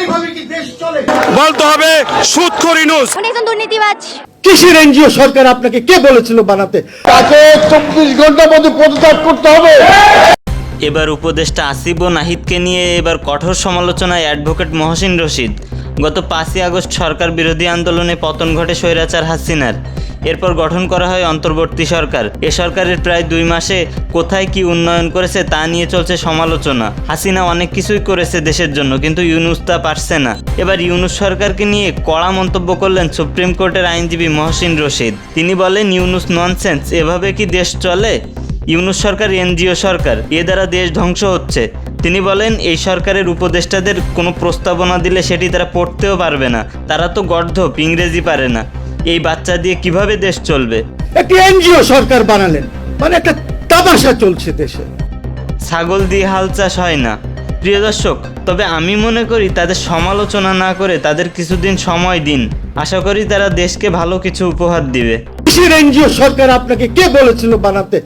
এইভাবে কি দেশ চলে? বলতে হবে সুৎখর ইনুস। উনি একজন দুর্নীতিবাজ। কিসের এনজিও সরকার আপনাকে কে বলেছিল বানাতে? তাকে চব্বিশ ঘণ্টার মধ্যে পদত্যাগ করতে হবে। এবার উপদেষ্টা আসিফ ও নাহিদকে নিয়ে এবার কঠোর সমালোচনায় অ্যাডভোকেট মহসিন রশিদ। গত পাঁচই আগস্ট সরকার বিরোধী আন্দোলনে পতন ঘটে স্বৈরাচার হাসিনার। এরপর গঠন করা হয় অন্তর্বর্তী সরকার। এ সরকারের প্রায় দুই মাসে কোথায় কি উন্নয়ন করেছে তা নিয়ে চলছে সমালোচনা। হাসিনা অনেক কিছুই করেছে দেশের জন্য, কিন্তু ইউনুস তা পারছে না। এবার ইউনুস সরকারকে নিয়ে কড়া মন্তব্য করলেন সুপ্রিম কোর্টের আইনজীবী মহসিন রশিদ। তিনি বলেন, ইউনুস ননসেন্স এভাবে কি দেশ চলে? ইউনুস সরকার এনজিও সরকার, এ দ্বারা দেশ ধ্বংস হচ্ছে। তিনি বলেন, এই সরকারের উপদেষ্টাদের কোনো প্রস্তাবনা দিলে সেটি তারা পড়তেও পারবে না। তারা তো গর্ধপ, ইংরেজি পারে না। এই বাচ্চা দিয়ে কীভাবে দেশ চলবে? একটি এনজিও সরকার বানালেন। মানে একটা তামাশা চলছে দেশে। ছাগল দিয়ে হাল চাষ হয় না। প্রিয় দর্শক তবে আমি মনে করি তাদের সমালোচনা না করে তাদের কিছুদিন সময় দিন। আশা করি তারা দেশকে ভালো কিছু উপহার দিবে। কিসের এনজিও সরকার আপনাকে কে বলেছিল বানাতে?